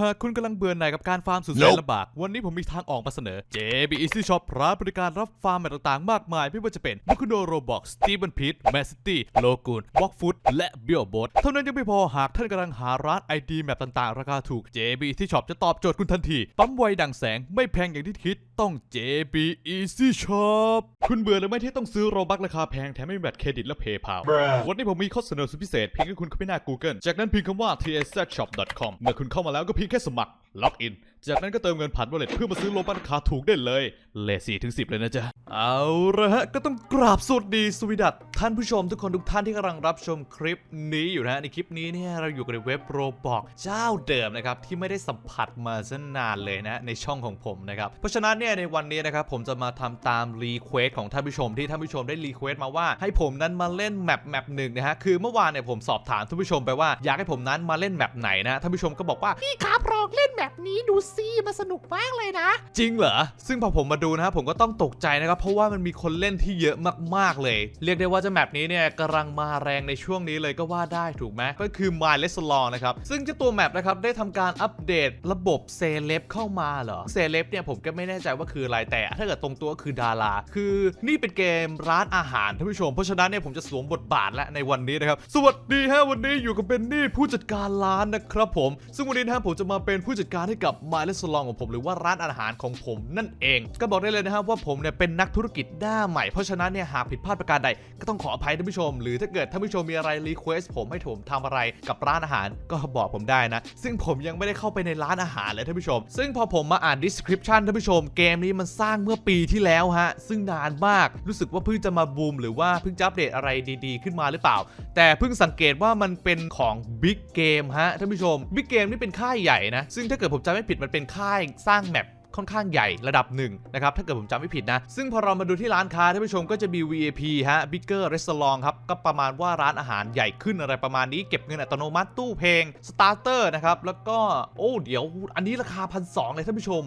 หากคุณกำลังเบื่อหน่ายกับการฟาร์มสุดแสน Nope ลำบาก วันนี้ผมมีทางออกมาเสนอ JB Easy Shop พร้อมบริการรับฟาร์มแบบต่างๆ มากมาย ไม่ว่าจะเป็นมุคุโดโรบอกสตี v บ n นพีทแมสซิตี้โลกูนบล็อกฟุตและเบีย b บ t เท่านั้นยังไม่พอหากท่านกำลังหาร้าน ID แมปต่างๆ ราคาถูก JB Easy Shop จะตอบโจทย์คุณทันที ปั๊มไวดังแสงไม่แพงอย่างที่คิดต้อง JB Easy Shop คุณเบื่อหรือไม่ที่ต้องซื้อโรบักราคาแพงแถมไม่มีบัตรเครดิตและเพย์พา Bruh วันนี้ผมมีข้อเสนอสุดพิเศษเพียงแค่คุณเข้าไปหน้า Google จากนั้นพิมพ์คำว่า tsshop.com เมื่อคุณเข้ามาแล้วก็เพียงแค่สมัครล็อกอิน จากนั้นก็เติมเงินผ่าน wallet เพื่อมาซื้อโลบัตราคาถูกได้เลย เลทสี่ถึงสิเลยนะจ๊ะ เอาละฮะ ก็ต้องกราบสวัสดีสวีดัตท่านผู้ชมทุกคนทุกท่านที่กำลังรับชมคลิปนี้อยู่นะฮะ ในคลิปนี้เนี่ยเราอยู่กันในเว็บโรบอกเจ้าเดิมนะครับ ที่ไม่ได้สัมผัสมาซะนานเลยนะ ในช่องของผมนะครับ เพราะฉะนั้นเนี่ยในวันนี้นะครับผมจะมาทำตามรีเควสของท่านผู้ชมที่ท่านผู้ชมได้รีเควสมาว่าให้ผมนั้นมาเล่นแมปแมปหนึ่งนะฮะคือเมื่อวานเนี่ยผมสอบถามท่านผู้ชมไปว่าอยากให้ผมนั้นมาเล่นแมปไหนนะท่านผู้ชมก็บอกว่าพี่ครับลองเล่นแบบนี้ดูซิมันสนุกมากเลยนะ จริงเหรอ ซึ่งพอผมมาดูนะครับผมก็ต้องตกใจนะครับ เพราะว่ามันมีคนเล่นที่เยอะมากๆเลย เรียกได้ว่าเจ้าแมปนี้เนี่ยกำลังมาแรงในช่วงนี้เลยก็ว่าได้ถูกไหมก็คือ My l e s l o n นะครับ ซึ่งเจ้าตัวแมปนะครับได้ทำการอัปเดตระบบเซเลบเข้ามาเหรอเซเลบเนี่ยผมก็ไม่แน่ใจว่าคืออะไรแต่ ถ้าเกิดตรงตัวก็คือดารา คือนี่เป็นเกมร้านอาหารท่านผู้ชม เพราะฉะนั้นเนี่ยผมจะสวมบทบาทและในวันนี้นะครับ สวัสดีฮะวันนี้อยู่กับเบนนี่ผู้จัดการร้านนะครับผม ซึ่งวันนี้นะผมจะมาเป็นผู้จัดการให้กับ My l e s l o n ของผมหรือว่าร้านอาหารของผมนั่นเอง ก็บอกได้เลยนะครับว่าผมเนี่ยเป็นนักธุรกิจหน้าใหม่เพราะฉะนั้นเนี่ยหากผิดพลาดประการใดก็ต้องขออภัยท่านผู้ชม หรือถ้าเกิดท่านผู้ชมมีอะไรรีเควสผมให้ผมทำอะไรกับร้านอาหารก็บอกผมได้นะ ซึ่งผมยังไม่ได้เข้าไปในร้านอาหารเลยท่านผู้ชม ซึ่งพอผมมาอ่าน description ท่านผู้ชม เกมนี้มันสร้างเมื่อปีที่แล้วฮะซึ่งนานมากรู้สึกว่าเพิ่งจะมาบูมหรือว่าเพิ่งจะอัปเดตอะไรดี ๆ ขึ้นมาหรือเปล่า แต่เพิ่งสังเกตว่ามันเป็นของ Big Game ฮะท่านผู้ชม Big Game นี่เป็นค่ายใหญ่นะซึ่งถ้าเกิดผมจำไม่ผิดมันเป็นค่ายสร้างแมปค่อนข้างใหญ่ระดับหนึ่งนะครับ ถ้าเกิดผมจำไม่ผิดนะ ซึ่งพอเรามาดูที่ร้านค้าท่านผู้ชมก็จะมี VAP ฮะ Bigger Restaurant ครับ ก็ประมาณว่าร้านอาหารใหญ่ขึ้นอะไรประมาณนี้ เก็บเงินอัตโนมัติตู้เพลง Starter นะครับ แล้วก็ โอ้ เดี๋ยว อันนี้ราคาพันสองเลยท่านผู้ชม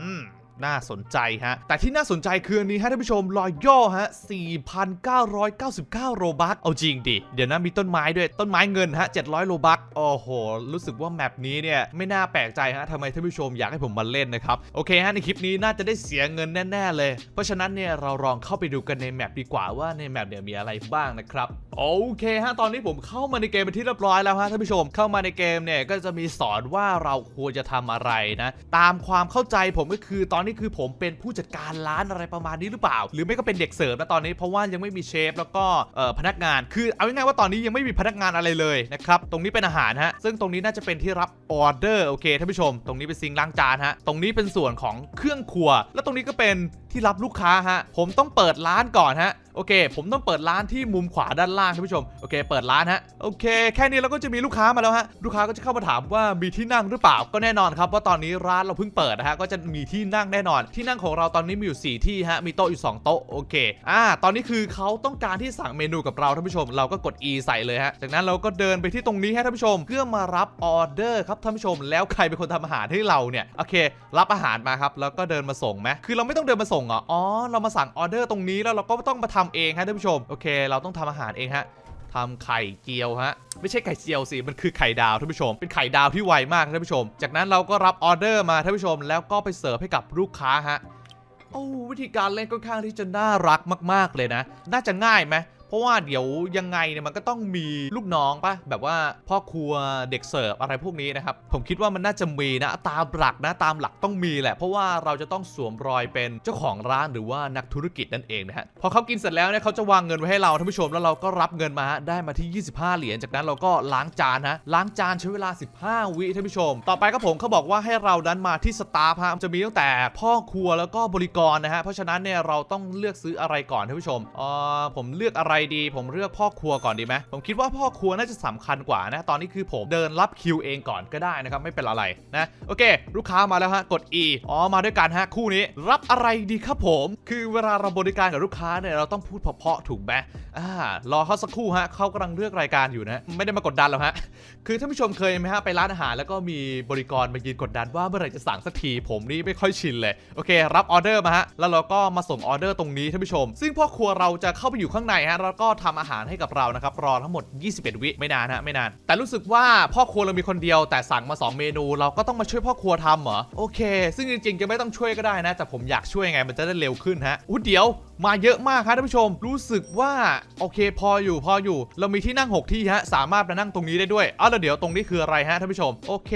อืม น่าสนใจฮะ แต่ที่น่าสนใจคืออันนี้ฮะท่านผู้ชมรอยย่อฮะ 4,999 โรบัคเอาจริงดิ เดี๋ยวนะมีต้นไม้ด้วย ต้นไม้เงินฮะ 700 โรบัคโอ้โห รู้สึกว่าแมปนี้เนี่ย ไม่น่าแปลกใจฮะทำไมท่านผู้ชมอยากให้ผมมาเล่นนะครับ โอเคฮะ ในคลิปนี้น่าจะได้เสียเงินแน่ ๆ เลย เพราะฉะนั้นเนี่ยเราลองเข้าไปดูกันในแมปดีกว่าว่าในแมปเนี่ยมีอะไรบ้างนะครับโอเคฮะตอนนี้ผมเข้ามาในเกมเป็นที่เรียบร้อยแล้วฮะท่านผู้ชมเข้ามาในเกมเนี่ยก็จะมีสอนว่าเราควรจะทำอะไรนะ ตามความเข้าใจผมก็คือตอนนี้คือผมเป็นผู้จัดการร้านอะไรประมาณนี้หรือเปล่า หรือไม่ก็เป็นเด็กเสิร์ฟนะตอนนี้เพราะว่ายังไม่มีเชฟแล้วก็พนักงาน คือเอาง่ายๆว่าตอนนี้ยังไม่มีพนักงานอะไรเลยนะครับตรงนี้เป็นอาหารฮะซึ่งตรงนี้น่าจะเป็นที่รับออเดอร์โอเคท่านผู้ชม ตรงนี้เป็นซิงล้างจานฮะตรงนี้เป็นส่วนของเครื่องครัว แล้วตรงนี้ก็เป็นที่รับลูกค้าฮะผมต้องเปิดร้านก่อนฮะโอเค ผมต้องเปิดร้านที่มุมขวาด้านล่างท่านผู้ชม โอเค เปิดร้านฮะ โอเค แค่นี้เราก็จะมีลูกค้ามาแล้วฮะ ลูกค้าก็จะเข้ามาถามว่ามีที่นั่งหรือเปล่า ก็แน่นอนครับว่าตอนนี้ร้านเราเพิ่งเปิดนะฮะ ก็จะมีที่นั่งแน่นอน ที่นั่งของเราตอนนี้มีอยู่ 4 ที่ฮะมีโต๊ะอยู่ 2 โต๊ะโอเคอ่าตอนนี้คือเขาต้องการที่สั่งเมนูกับเราท่านผู้ชม เราก็กด E ใส่เลยฮะจากนั้นเราก็เดินไปที่ตรงนี้ฮะท่านผู้ชม เพื่อมารับออเดอร์ครับท่านผู้ชม แล้วใครเป็นคนทำอาหารให้เราเนี่ยโอเค รับอาหารมาครับแล้วก็เดินมาส่งไหมคือเราไม่ต้องเดินมาส่งอ๋อเรามาสั่งออเดอร์ตรงนี้แล้วเราก็ต้องมาทำเองฮะท่านผู้ชมโอเค เราต้องทำอาหารเองฮะ ทำไข่เจียวฮะไม่ใช่ไข่เจียวสิมันคือไข่ดาวท่านผู้ชม เป็นไข่ดาวที่ไวมากท่านผู้ชม จากนั้นเราก็รับออเดอร์มาท่านผู้ชม แล้วก็ไปเสิร์ฟให้กับลูกค้าฮะโอ้วิธีการเล่นค่อนข้างที่จะน่ารักมาก ๆเลยนะ น่าจะง่ายไหม เพราะว่าเดี๋ยวยังไงเนี่ยมันก็ต้องมีลูกน้องปะแบบว่าพ่อครัวเด็กเสิร์ฟอะไรพวกนี้นะครับ ผมคิดว่ามันน่าจะมีนะตามหลักนะตามหลักต้องมีแหละ เพราะว่าเราจะต้องสวมรอยเป็นเจ้าของร้านหรือว่านักธุรกิจนั่นเองนะฮะพอเขากินเสร็จแล้วเนี่ยเขาจะวางเงินไว้ให้เราท่านผู้ชมแล้วเราก็รับเงินมาได้มาที่ 25 เหรียญจากนั้นเราก็ล้างจานฮะล้างจานใช้เวลา 15 วิท่านผู้ชม ต่อไปก็ผมเขาบอกว่าให้เรานั้นมาที่สตาฟฮะจะมีตั้งแต่พ่อครัวแล้วก็บริกรนะฮะเพราะฉะนั้นเนี่ยเราต้องเลือกซื้ออะไรก่อนท่านผู้ชมเออผมเลือกอะไรดี ผมเลือกพ่อครัวก่อนดีไหมผมคิดว่าพ่อครัวน่าจะสำคัญกว่านะ ตอนนี้คือผมเดินรับคิวเองก่อนก็ได้นะครับ ไม่เป็นอะไรนะ โอเค ลูกค้ามาแล้วฮะ กด E อ๋อ มาด้วยกันฮะ คู่นี้ รับอะไรดีครับผม คือเวลาเราบริการกับลูกค้าเนี่ย เราต้องพูดเพาะๆถูกไหมอ่ารอเขาสักครู่ฮะเขากำลังเลือกรายการอยู่นะ ไม่ได้มากดดันหรอกฮะ คือท่านผู้ชมเคยไหมฮะ ไปร้านอาหารแล้วก็มีบริกรมายืนกดดันว่าเมื่อไหร่จะสั่งสักที ผมนี่ไม่ค่อยชินเลย โอเค รับออเดอร์มาฮะ แล้วเราก็มาส่งออเดอร์ตรงนี้ท่านผู้ชม ซึ่งพ่อครัวเราจะเข้าไปอยู่ข้างในฮะเแล้วก็ทำอาหารให้กับเรานะครับรอทั้งหมด 21 วิไม่นานฮะไม่นาน แต่รู้สึกว่าพ่อครัวเรามีคนเดียวแต่สั่งมา 2 เมนู เราก็ต้องมาช่วยพ่อครัวทำเหรอโอเค ซึ่งจริงๆจะไม่ต้องช่วยก็ได้นะ แต่ผมอยากช่วยไงมันจะได้เร็วขึ้นฮะอู้เดี๋ยวมาเยอะมากครับท่านผู้ชม รู้สึกว่าโอเคพออยู่พออยู่ เรามีที่นั่ง 6 ที่ฮะสามารถมานั่งตรงนี้ได้ด้วยอ้าวแล้วเดี๋ยวตรงนี้คืออะไรฮะท่านผู้ชมโอเค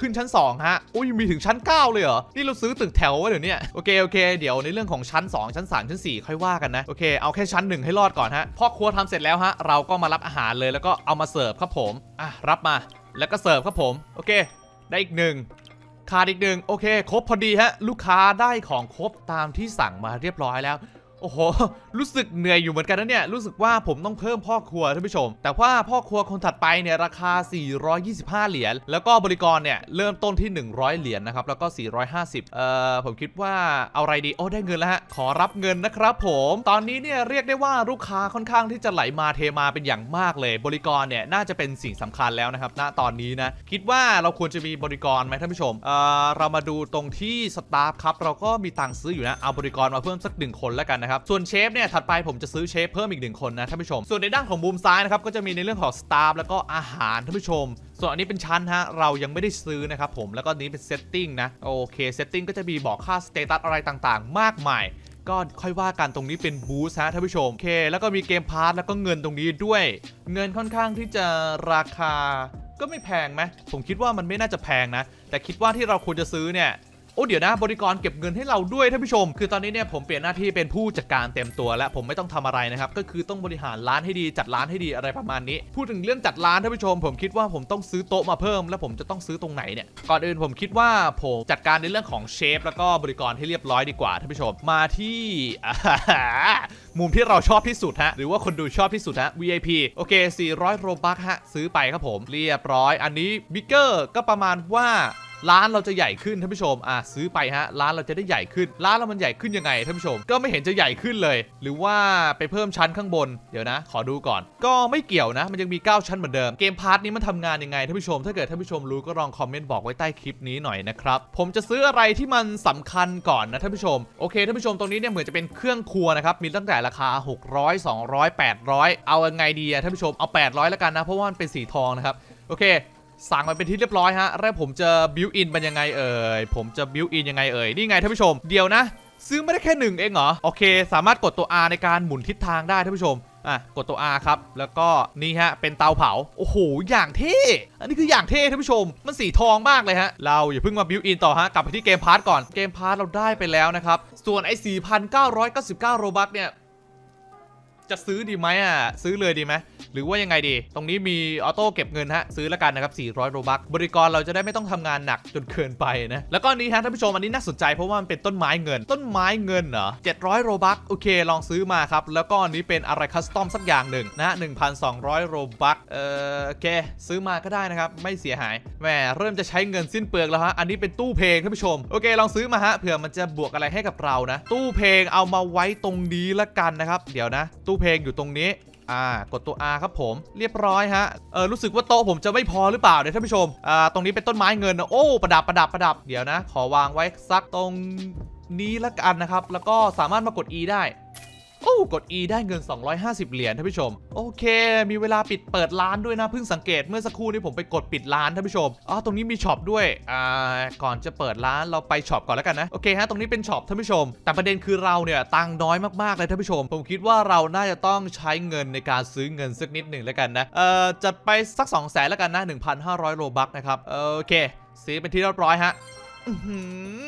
ขึ้นชั้น 2 ฮะอุ้ยมีถึงชั้น 9 เลยเหรอนี่เราซื้อตึกแถววะเดี๋ยวนี้โอเคโอเคเดี๋ยวในเรื่องของชั้น 2 ชั้น 3 ชั้น 4 ค่อยว่ากันนะโอเคเอาแค่ชั้น 1 ให้รอดก่อนฮะพ่อครัวทำเสร็จแล้วฮะ เราก็มารับอาหารเลยแล้วก็เอามาเสิร์ฟครับผมอะรับมาแล้วก็เสิร์ฟครับผม โอเค ได้อีกหนึ่งขาดอีกหนึ่งโอเค ครบพอดีฮะ ลูกค้าได้ของครบตามที่สั่งมาเรียบร้อยแล้ว โอ้โห รู้สึกเหนื่อยอยู่เหมือนกันนะเนี่ย รู้สึกว่าผมต้องเพิ่มพ่อครัวท่านผู้ชม แต่ว่าพ่อครัวคนถัดไปเนี่ยราคา 425 เหรียญ แล้วก็บริกรเนี่ยเริ่มต้นที่ 100 เหรียญนะครับ แล้วก็ 450 เอ่อ ผมคิดว่าเอาอะไรดี โอ้ ได้เงินแล้วฮะ ขอรับเงินนะครับผม ตอนนี้เนี่ยเรียกได้ว่าลูกค้าค่อนข้างที่จะไหลมาเทมาเป็นอย่างมากเลย บริกรเนี่ยน่าจะเป็นสิ่งสำคัญแล้วนะครับ ณ ตอนนี้นะ คิดว่าเราควรจะมีบริกรไหมท่านผู้ชม เอ่อ เรามาดูตรงที่สตาฟครับ เราก็มีตังค์ซื้ออยู่นะ เอาบริกรมาเพิ่มสักหนึ่งคนแล้วกันนะครับ ส่วนเชฟเนี่ยถัดไปผมจะซื้อเชฟเพิ่มอีกหนึ่งคนนะท่านผู้ชม ส่วนในด้านของมุมซ้ายนะครับก็จะมีในเรื่องของสตาฟแล้วก็อาหารท่านผู้ชม ส่วนอันนี้เป็นชั้นฮะเรายังไม่ได้ซื้อนะครับผมแล้วก็นี้เป็นเซตติ้งนะโอเคเซตติ้งก็จะมีบอกค่าสเตตัสอะไรต่างๆ มากมายก็ค่อยว่ากันตรงนี้เป็นบูสฮะท่านผู้ชมโอเค แล้วก็มีเกมพาร์ทแล้วก็เงินตรงนี้ด้วย เงินค่อนข้างที่จะราคาก็ไม่แพงไหมผมคิดว่ามันไม่น่าจะแพงนะ แต่คิดว่าที่เราควรจะซื้อเนี่ย โอ้เดี๋ยวนะ บริกรเก็บเงินให้เราด้วยท่านผู้ชม คือตอนนี้เนี่ยผมเปลี่ยนหน้าที่เป็นผู้จัดการเต็มตัวแล้วผมไม่ต้องทำอะไรนะครับก็คือต้องบริหารร้านให้ดีจัดร้านให้ดีอะไรประมาณนี้ พูดถึงเรื่องจัดร้านท่านผู้ชม ผมคิดว่าผมต้องซื้อโต๊ะมาเพิ่ม แล้วผมจะต้องซื้อตรงไหนเนี่ยก่อนอื่นผมคิดว่าผมจัดการในเรื่องของเชฟแล้วก็บริกรให้เรียบร้อยดีกว่าท่านผู้ชมมาที่มุมที่เราชอบที่สุดฮะหรือว่าคนดูชอบที่สุดฮะ VIP โอเค 400 โรบัคฮะซื้อไปครับผม เรียบร้อย อันนี้บิ๊กเกอร์ก็ประมาณว่า ร้านเราจะใหญ่ขึ้นท่านผู้ชมอะซื้อไปฮะร้านเราจะได้ใหญ่ขึ้น ร้านเรามันใหญ่ขึ้นยังไงท่านผู้ชม ก็ไม่เห็นจะใหญ่ขึ้นเลย หรือว่าไปเพิ่มชั้นข้างบนเดี๋ยวนะ ขอดูก่อน ก็ไม่เกี่ยวนะ มันยังมี 9 ชั้นเหมือนเดิมเกมพาร์ทนี้มันทำงานยังไงท่านผู้ชม ถ้าเกิดท่านผู้ชมรู้ก็ลองคอมเมนต์บอกไว้ใต้คลิปนี้หน่อยนะครับผมจะซื้ออะไรที่มันสำคัญก่อนนะท่านผู้ชมโอเคท่านผู้ชมตรงนี้เนี่ยเหมือนจะเป็นเครื่องครัวนะครับมีตั้งแต่ราคา 600 200 800 เอายังไงดีอะท่านผู้ชมเอา 800 แล้วกันนะเพราะว่ามันเป็นสีทองนะครับโอเค สั่งมาเป็นที่เรียบร้อยฮะแล้วผมจะบิวอินมันยังไงเอ่ยผมจะบิวอินยังไงเอ่ยนี่ไงท่านผู้ชมเดี๋ยวนะ ซื้อไม่ได้แค่หนึ่งเองเหรอโอเค สามารถกดตัว R ในการหมุนทิศทางได้ท่านผู้ชมอะกดตัว R ครับแล้วก็นี่ฮะเป็นเตาเผาโอ้โหอย่างเท่อันนี้คืออย่างเท่ท่านผู้ชม มันสีทองมากเลยฮะเราอย่าเพิ่งมาบิวอินต่อฮะกลับไปที่เกมพาร์ทก่อนเกมพาร์ทเราได้ไปแล้วนะครับส่วนไอ้4,999โรบัคเนี่ย จะซื้อดีไหมอะซื้อเลยดีไหมหรือว่ายังไงดี ตรงนี้มีออโต้เก็บเงินฮะซื้อแล้วกันนะครับ 400 โรบัคบริกรเราจะได้ไม่ต้องทำงานหนักจนเกินไปนะ แล้วก็อันนี้ฮะท่านผู้ชมอันนี้น่าสนใจเพราะว่ามันเป็นต้นไม้เงิน ต้นไม้เงินเหรอ700 โรบัคโอเคลองซื้อมาครับ แล้วก็อันนี้เป็นอะไรคัสตอมสักอย่างหนึ่งนะ1,200 โรบัคเออโอเคซื้อมาก็ได้นะครับไม่เสียหายแหมเริ่มจะใช้เงินสิ้นเปลืองแล้วฮะอันนี้เป็นตู้เพลงท่านผู้ชมโอเคลองซื้อมาฮะเผื่อมันจะบวกอะไรให้กับเรานะ ตู้เพลงเอามาไว้ตรงนี้ละกันนะครับเดี๋ยวนะตู้เพลงอยู่ตรงนี้อ่ากดตัว R ครับผมเรียบร้อยฮะเออรู้สึกว่าโต๊ะผมจะไม่พอหรือเปล่าเนี่ยท่านผู้ชมอ่าตรงนี้เป็นต้นไม้เงินนะโอ้ประดับประดับประดับเดี๋ยวนะ ขอวางไว้สักตรงนี้ละกันนะครับ แล้วก็สามารถมากด E ได้ อ้กด E ได้เงิน 250 เหรียญท่านผู้ชม โอเค มีเวลาปิดเปิดร้านด้วยนะเพิ่งสังเกตเมื่อสักครู่นี้ผมไปกดปิดร้านท่านผู้ชมอ๋อตรงนี้มีช็อปด้วยอ่าก่อนจะเปิดร้านเราไปช็อปก่อนแล้วกันนะโอเคฮะตรงนี้เป็นช็อปท่านผู้ชม แต่ประเด็นคือเราเนี่ยตังน้อยมากๆเลยท่านผู้ชม ผมคิดว่าเราน่าจะต้องใช้เงินในการซื้อเงินสักนิดหนึ่งแล้วกันนะเอ่อจัดไปสัก2 0 0แสนแล้วกันนะ1,500โลบัคนะครับโอเคซื้อเป็นที่เรียบร้อยฮะ อื้อหื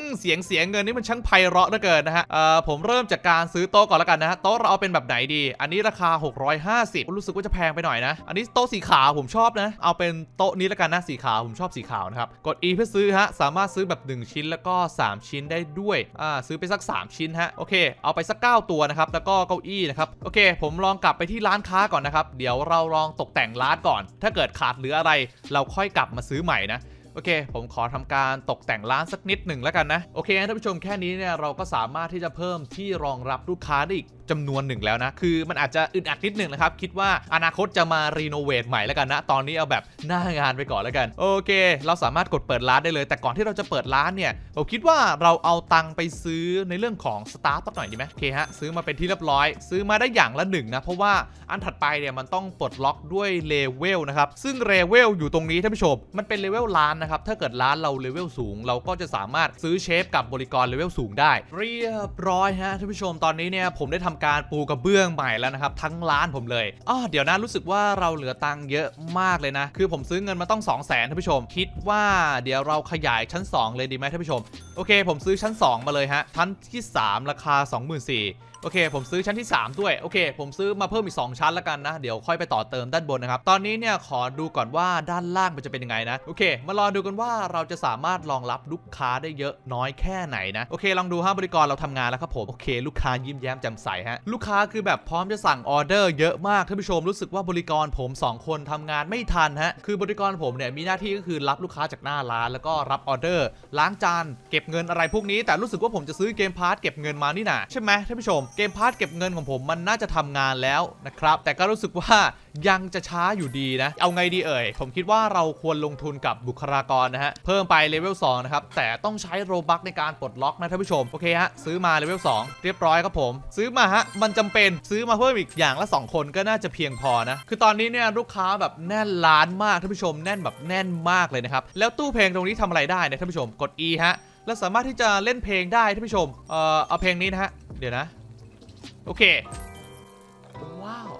อเสียงเสียงเงินนี่มันช่างไพเราะเหลือเกินนะฮะเอ่อผมเริ่มจากการซื้อโต๊ะก่อนแล้วกันนะฮะโต๊ะเราเอาเป็นแบบไหนดี อันนี้ราคา 650รู้สึกว่าจะแพงไปหน่อยนะ อันนี้โต๊ะสีขาวผมชอบนะ เอาเป็นโต๊ะนี้แล้วกันนะสีขาวผมชอบสีขาวนะครับกด E เพื่อซื้อฮะสามารถซื้อแบบ 1 ชิ้นแล้วก็ 3 ชิ้นได้ด้วยอ่าซื้อไปสัก 3 ชิ้นฮะโอเค เอาไปสัก 9 ตัวนะครับแล้วก็เก้าอี้นะครับโอเค ผมลองกลับไปที่ร้านค้าก่อนนะครับเดี๋ยวเราลองตกแต่งร้านก่อน ถ้าเกิดขาดเหลืออะไร เราค่อยกลับมาซื้อใหม่นะ โอเค ผมขอทำการตกแต่งร้านสักนิดหนึ่งแล้วกันนะ โอเคท่านผู้ชมแค่นี้เนี่ยเราก็สามารถที่จะเพิ่มที่รองรับลูกค้าได้อีก จำนวนหนึ่งแล้วนะ คือมันอาจจะอึดอัดนิดหนึ่งนะครับ คิดว่าอนาคตจะมารีโนเวทใหม่แล้วกันนะ ตอนนี้เอาแบบหน้างานไปก่อนแล้วกัน โอเค เราสามารถกดเปิดร้านได้เลย แต่ก่อนที่เราจะเปิดร้านเนี่ยผมคิดว่าเราเอาตังค์ไปซื้อในเรื่องของสตาร์ทสักหน่อยดีไหมโอเคฮะซื้อมาเป็นที่เรียบร้อย ซื้อมาได้อย่างละหนึ่งนะเพราะว่าอันถัดไปเนี่ยมันต้องปลดล็อกด้วยเลเวลนะครับซึ่งเลเวลอยู่ตรงนี้ท่านผู้ชมมันเป็นเลเวลร้านนะครับถ้าเกิดร้านเราเลเวลสูง เราก็จะสามารถซื้อเชฟกับบริกรเลเวลสูงได้ เรียบร้อยฮะท่านผู้ชมตอนนี้เนี่ยผมได้ทำการปูกระเบื้องใหม่แล้วนะครับทั้งร้านผมเลยอ้อเดี๋ยวนะรู้สึกว่าเราเหลือตังค์เยอะมากเลยนะ คือผมซื้อเงินมาต้อง 2 0 0 0 0นท่านผู้ชม คิดว่าเดี๋ยวเราขยายชั้น 2 เลยดีไหมท่านผู้ชม โอเค ผมซื้อชั้น 2 มาเลยฮะชั้นที่ 3 ราคา 24,000โอเค ผมซื้อชั้นที่ 3 ด้วย โอเค ผมซื้อมาเพิ่มอีก 2 ชั้นล้วกันนะ เดี๋ยวค่อยไปต่อเติมด้านบนนะครับ ตอนนี้เนี่ยขอดูก่อนว่าด้านล่างมันจะเป็นยังไงนะ โอเค มารอดูกันว่าเราจะสามารถรองรับลูกค้าได้เยอะน้อยแค่ไหนนะ โอเค ลองดูฮะบริกรเราทำงานแล้วครับผม โอเค ลูกค้ายิ้มแย้มแจ่มใสฮะ ลูกค้าคือแบบพร้อมจะสั่งออเดอร์เยอะมากท่านผู้ชมรู้สึกว่าบริกรผม 2 คนทำงานไม่ทันฮะ คือบริกรผมเนี่ยมีหน้าที่ก็คือรับลูกค้าจากหน้าร้าน แล้วก็รับออเดอร์ ล้างจาน เก็บเงินอะไรพวกนี้ แต่รู้สึกว่าผมจะซื้อเกมพาร์ทเก็บเงินมานี่นะใช่ไหมท่านผู้ชมเกมพาร์ทเก็บเงินของผมมันน่าจะทำงานแล้วนะครับ แต่ก็รู้สึกว่ายังจะช้าอยู่ดีนะ เอาไงดีเอ่ย ผมคิดว่าเราควรลงทุนกับบุคลากรนะฮะ เพิ่มไปเลเวล2นะครับ แต่ต้องใช้โรบัคในการปลดล็อกนะท่านผู้ชม โอเคฮะ ซื้อมาเลเวล2เรียบร้อยครับผม ซื้อมาฮะ มันจำเป็นซื้อมาเพิ่มอีกอย่างละ 2 คนก็น่าจะเพียงพอนะ คือตอนนี้เนี่ยลูกค้าแบบแน่นร้านมากท่านผู้ชม แน่นแบบแน่นมากเลยนะครับ แล้วตู้เพลงตรงนี้ทำอะไรได้เนี่ยท่านผู้ชม กด E ฮะ แล้วสามารถที่จะเล่นเพลงได้ท่านผู้ชม เอ่อ เอาเพลงนี้นะฮะ เดี๋ยวนะ โอเค ว้าว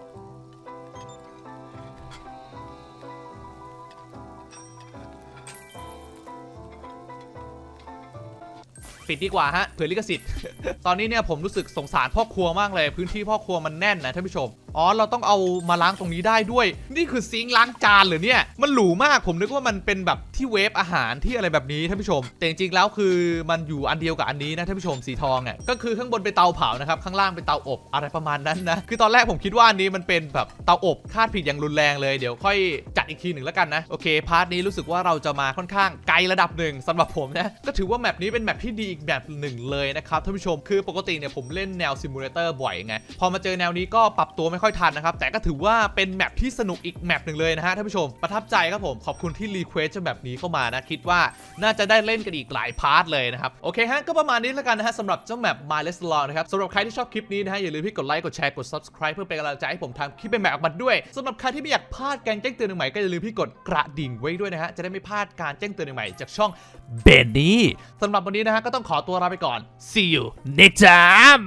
ปิดดีกว่าฮะเผื่อลิขสิทธิ์ ตอนนี้เนี่ยผมรู้สึกสงสารพ่อครัวมากเลย พื้นที่พ่อครัวมันแน่นนะท่านผู้ชมอ๋อ เราต้องเอามาล้างตรงนี้ได้ด้วย นี่คือซิงค์ล้างจานเหรือเนี่ย มันหรูมาก ผมนึกว่ามันเป็นแบบที่เวฟอาหารที่อะไรแบบนี้ท่านผู้ชม แต่จริงๆแล้วคือมันอยู่อันเดียวกับอันนี้นะท่านผู้ชมสีทองอะก็คือข้างบนเป็นเตาเผานะครับ ข้างล่างเป็นเตาอบอะไรประมาณนั้นนะ คือตอนแรกผมคิดว่าอันนี้มันเป็นแบบเตาอบคาดผิดอย่างรุนแรงเลย เดี๋ยวค่อยจัดอีกทีหนึ่งแล้วกันนะ โอเค พาร์ทนี้รู้สึกว่าเราจะมาค่อนข้างไกลระดับหนึ่งสำหรับผมนะ ก็ถือว่าแมปนี้เป็นแมปที่ดีอีกแบบหนึ่งเลยนะครับท่านผู้ชม คือปกติเนี่ยผมเล่นแนวซิมูเลเตอร์บ่อยไง พอมาเจอแนวนี้ก็ปรับตัวไม่ค่อยทันนะครับ แต่ก็ถือว่าเป็นแมปที่สนุกอีกแมปหนึ่งเลยนะฮะท่านผู้ชมประทับใจครับผมขอบคุณที่รีเควสต์แบบนี้เข้ามานะคิดว่าน่าจะได้เล่นกันอีกหลายพาร์ทเลยนะครับโอเคฮะก็ประมาณนี้แล้วกันนะฮะสำหรับเจ้าแมป My l e s l o n นะครับสำหรับใครที่ชอบคลิปนี้นะฮะอย่าลืมที่กดไลค์กดแชร์กด subscribe เพื่อเป็นกำลังใจให้ผมทำคลิปเป็นแบบออกมาด้วยสำหรับใครที่ไม่อยากพลาดการแจ้งเตือนใหม่ก็อย่าลืมที่กดกระดิ่งไว้ด้วยนะฮะจะได้ไม่พลาดการแจ้งเตือนใหม่จากช่องเบนนี่สำหรับวันนี้นะฮะก็ต้องขอตัวลาไปก่อน see you next time